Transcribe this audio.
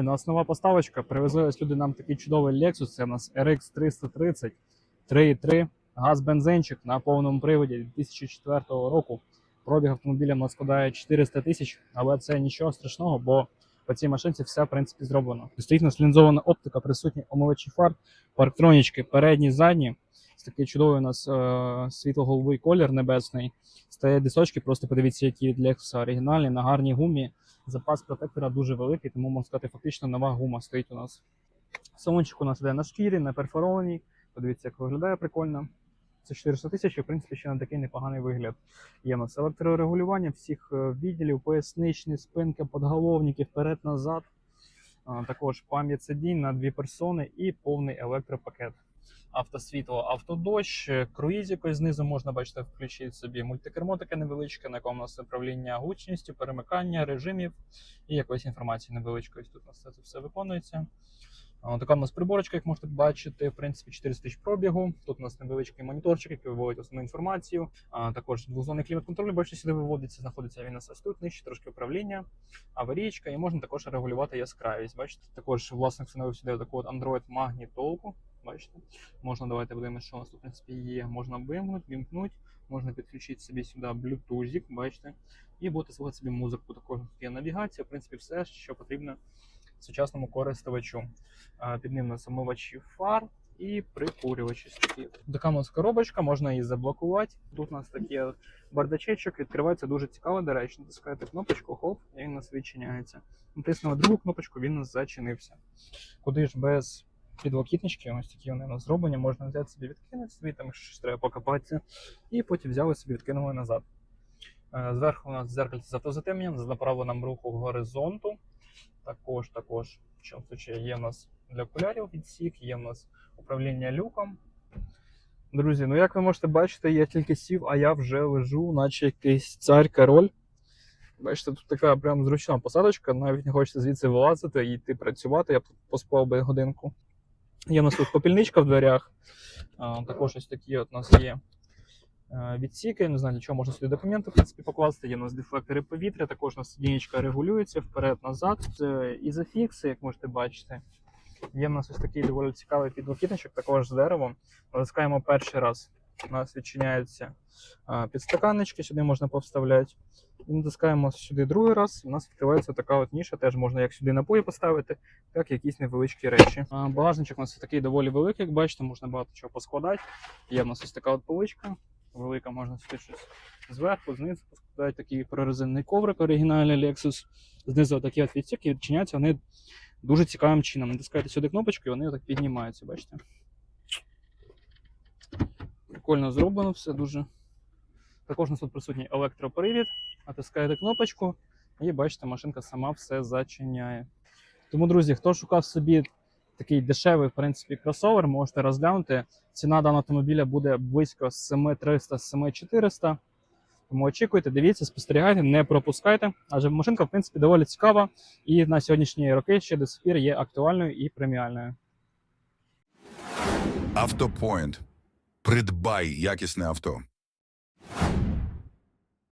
У нас нова поставочка. Привезли ось люди нам такий чудовий Lexus. Це у нас RX 330 3.3 газ-бензинчик на повному приводі 2004 року. Пробіг автомобіля у нас складає 400 тисяч, але це нічого страшного, бо по цій машинці все в принципі зроблено. Стоїть нас лінзована оптика, присутні омивачі фар, парктронічки, передні, задні. Такий чудовий у нас е- світло-голубий колір небесний. Стоять дисочки, просто подивіться, які від Lexus оригінальні, на гарній гумі. Запас протектора дуже великий, тому можна сказати, фактично нова гума стоїть у нас. Салончик у нас йде на шкірі, на перфорованій. Подивіться, як виглядає прикольно. Це 400 тисяч, в принципі ще на такий непоганий вигляд. Є у нас електрорегулювання всіх е, відділів, поясничні, спинка, подголовники, вперед-назад. А, Також пам'ять сидінь на дві персони і повний електропакет. Автосвітло, автодощ, е, круїз якось знизу можна бачите, включити собі мультикермо таке невеличке, на якому у нас управління гучністю, перемикання, режимів і якоїсь інформації невеличкої. Тут у нас це все виконується. Така у нас приборочка, як можете бачити, в принципі, 400 тисяч пробігу. Тут у нас невеличкий моніторчик, який виводить основну інформацію. А також двозонний клімат-контроль, бачите, сюди виводиться. Знаходиться він у нас тут, нижче трошки управління, аварійка, і можна також регулювати яскравість. Бачите, також власник встановив сюди таку от Android магнітолку. Бачите, можна давайте подивимося, що у нас тут в принципі є. Можна вимкнути, вімкнути, можна підключити собі сюди Bluetooth, бачите, і будете слухати собі музику. Також є навігація, в принципі, все, що потрібно сучасному користувачу. Під ним у нас омивачі фар і прикурювачі. у нас коробочка, можна її заблокувати. Тут у нас такий бардачечок, відкривається дуже цікаво, до речі. Натискаєте кнопочку, хоп, і він у нас відчиняється. Натиснули другу кнопочку, він у нас зачинився. Куди ж без підлокітнички, ось такі вони у нас зроблені, можна взяти собі відкинути собі, там щось треба покопатися, і потім взяли собі відкинули назад. Е, Зверху у нас дзеркальце з автозатемненням, з направленим руху горизонту. Також, також, що тут ще є в нас для окулярів відсік, є в нас управління люком. Друзі, ну як ви можете бачити, я тільки сів, а я вже лежу, наче якийсь цар король. Бачите, тут така прям зручна посадочка, навіть не хочеться звідси вилазити і йти працювати. Я поспав би годинку. Є у нас тут попільничка в дверях. А, також ось такі от у нас є відсіки. Не знаю, для чого можна сюди документи в принципі, покласти. Є у нас дефлектори повітря, також у нас сидінечка регулюється вперед-назад. Ізофікси, як можете бачити. Є в нас ось такий доволі цікавий підлокітничок, також з деревом. Натискаємо перший раз. У нас відчиняються а, підстаканнички, сюди можна повставляти. І натискаємо сюди другий раз. У нас відкривається така от ніша. Теж можна як сюди напої поставити, так і якісь невеличкі речі. А, багажничок у нас такий доволі великий, як бачите, можна багато чого поскладати. Є в нас ось така от поличка. Велика, можна сюди щось зверху, знизу поскладати такий прорезинний коврик оригінальний Lexus. Знизу такі от відсіки відчиняються вони дуже цікавим чином. Натискаєте сюди кнопочку, і вони отак піднімаються, бачите? Прикольно зроблено все дуже. Також у нас тут присутній електропривід. Натискаєте кнопочку, і бачите, машинка сама все зачиняє. Тому, друзі, хто шукав собі такий дешевий, в принципі, кросовер, можете розглянути. Ціна даного автомобіля буде близько 7300 7400. Тому очікуйте, дивіться, спостерігайте, не пропускайте. Адже машинка, в принципі, доволі цікава і на сьогоднішні роки ще до сих пір є актуальною і преміальною. Автопоінт. Придбай якісне авто.